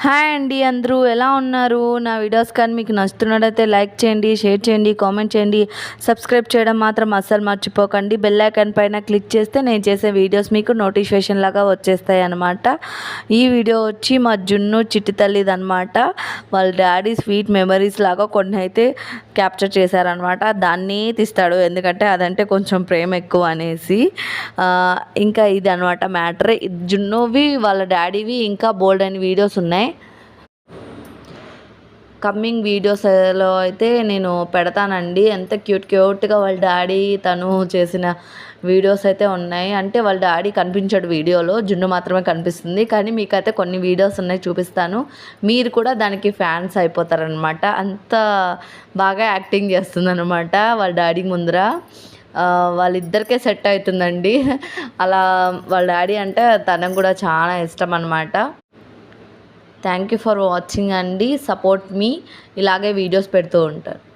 Hi అండి అందరూ ఎలా ఉన్నారు? నా వీడియోస్ కానీ మీకు నచ్చుతున్నట్టయితే లైక్ చేయండి షేర్ చేయండి కామెంట్ చేయండి. సబ్స్క్రైబ్ చేయడం మాత్రం అస్సలు మర్చిపోకండి. బెల్ ఐకాన్ పైన క్లిక్ చేస్తే నేను చేసే వీడియోస్ మీకు నోటిఫికేషన్ లాగా వచ్చేస్తాయి అనమాట ఈ వీడియో వచ్చి మా జున్ను చిట్టి తల్లిది అనమాట వాళ్ళ డాడీ స్వీట్ మెమరీస్ లాగా కొన్ని అయితే క్యాప్చర్ చేశారనమాట దాన్ని తీస్తాడు ఎందుకంటే అదంటే కొంచెం ప్రేమ ఎక్కువ అనేసి. ఇంకా ఇది అనమాట మ్యాటర్. జున్నువి వాళ్ళ డాడీవి ఇంకా బోల్డ్ అని వీడియోస్ ఉన్నాయి. కమ్మింగ్ వీడియోస్లో అయితే నేను పెడతానండి. ఎంత క్యూట్ క్యూట్గా వాళ్ళ డాడీ తను చేసిన వీడియోస్ అయితే ఉన్నాయి. అంటే వాళ్ళ డాడీ కనిపించాడు వీడియోలో జున్ను మాత్రమే కనిపిస్తుంది. కానీ మీకైతే కొన్ని వీడియోస్ ఉన్నాయి చూపిస్తాను. మీరు కూడా దానికి ఫ్యాన్స్ అయిపోతారనమాట అంత బాగా యాక్టింగ్ చేస్తుందన్నమాట వాళ్ళ డాడీ ముందర. వాళ్ళిద్దరికే సెట్ అవుతుందండి. అలా వాళ్ళ డాడీ అంటే తనకు కూడా చాలా ఇష్టం అనమాట థ్యాంక్ యూ ఫర్ వాచింగ్ అండి. సపోర్ట్ మీ ఇలాగే వీడియోస్ పెడుతూ ఉంటారు.